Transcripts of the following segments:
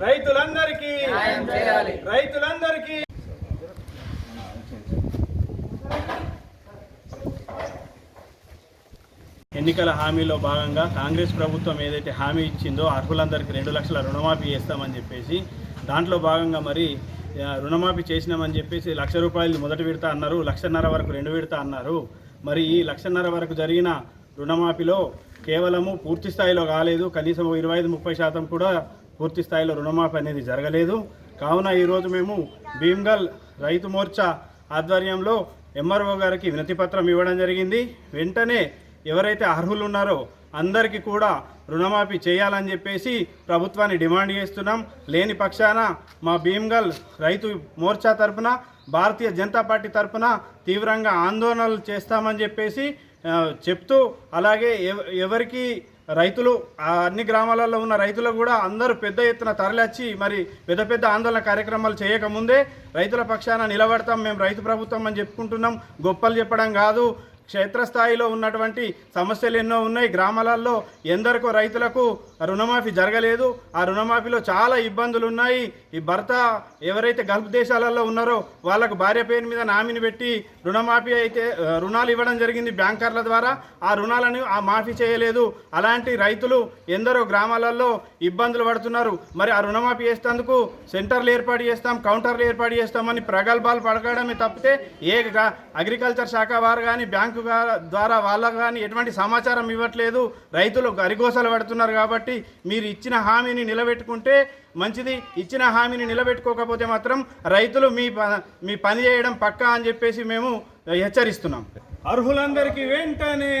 రైతులందరికీ రైతులందరికీ ఎన్నికల హామీలో భాగంగా కాంగ్రెస్ ప్రభుత్వం ఏదైతే హామీ ఇచ్చిందో అర్హులందరికీ రెండు లక్షల రుణమాఫీ చేస్తామని చెప్పేసి దాంట్లో భాగంగా మరి రుణమాఫీ చేసినామని చెప్పేసి లక్ష రూపాయలు మొదటి విడత అన్నారు లక్షన్నర వరకు రెండు విడత అన్నారు. మరి ఈ లక్షన్నర వరకు జరిగిన రుణమాఫీలో కేవలము పూర్తి స్థాయిలో కాలేదు. కనీసం ఇరవై ఐదు ముప్పై శాతం కూడా పూర్తి స్థాయిలో రుణమాఫీ అనేది జరగలేదు. కావున ఈరోజు మేము భీమ్గల్ రైతు మోర్చా ఆధ్వర్యంలో ఎంఆర్ఓ గారికి వినతి పత్రం ఇవ్వడం జరిగింది. వెంటనే ఎవరైతే అర్హులు ఉన్నారో అందరికీ కూడా రుణమాఫీ చేయాలని చెప్పేసి ప్రభుత్వాన్ని డిమాండ్ చేస్తున్నాం. లేని పక్షాన మా భీమ్గల్ రైతు మోర్చా తరపున భారతీయ జనతా పార్టీ తరపున తీవ్రంగా ఆందోళనలు చేస్తామని చెప్పేసి చెప్తూ అలాగే ఎవరికి రైతులు అన్ని గ్రామాలలో ఉన్న రైతులు కూడా అందరూ పెద్ద ఎత్తున తరలిచ్చి మరి పెద్ద పెద్ద ఆందోళన కార్యక్రమాలు చేయకముందే రైతుల పక్షాన నిలబడతాం మేము రైతు ప్రభుత్వం అని చెప్పుకుంటున్నాం. గొప్పలు చెప్పడం కాదు. క్షేత్రస్థాయిలో ఉన్నటువంటి సమస్యలు ఎన్నో ఉన్నాయి. గ్రామాలలో ఎందరికో రైతులకు రుణమాఫీ జరగలేదు. ఆ రుణమాఫీలో చాలా ఇబ్బందులు ఉన్నాయి ఈ భర్త ఎవరైతే గల్ఫ్ దేశాలలో ఉన్నారో వాళ్ళకు భార్య పేరు మీద నామిని పెట్టి రుణమాఫీ అయితే రుణాలు ఇవ్వడం జరిగింది బ్యాంకర్ల ద్వారా. ఆ రుణాలను ఆ మాఫీ చేయలేదు. అలాంటి రైతులు ఎందరో గ్రామాలలో ఇబ్బందులు పడుతున్నారు. మరి ఆ రుణమాఫీ చేసేందుకు సెంటర్లు ఏర్పాటు చేస్తాం కౌంటర్లు ఏర్పాటు చేస్తామని ప్రగల్భాలు పడకడమే తప్పితే ఏ అగ్రికల్చర్ శాఖ వారు కానీ బ్యాంకు ద్వారా వాళ్ళకు కానీ ఎటువంటి సమాచారం ఇవ్వట్లేదు. రైతులు గరిగోసలు పడుతున్నారు కాబట్టి మీరు ఇచ్చిన హామీని నిలబెట్టుకుంటే మంచిది. ఇచ్చిన హామీని నిలబెట్టుకోకపోతే మాత్రం రైతులు మీ ప- మీ పని చేయడం పక్కా అని చెప్పేసి మేము హెచ్చరిస్తున్నాం. అర్హులందరికీ వెంటనే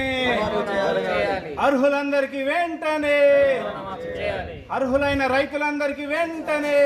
అర్హులందరికీ వెంటనే అర్హులైన రైతులందరికీ వెంటనే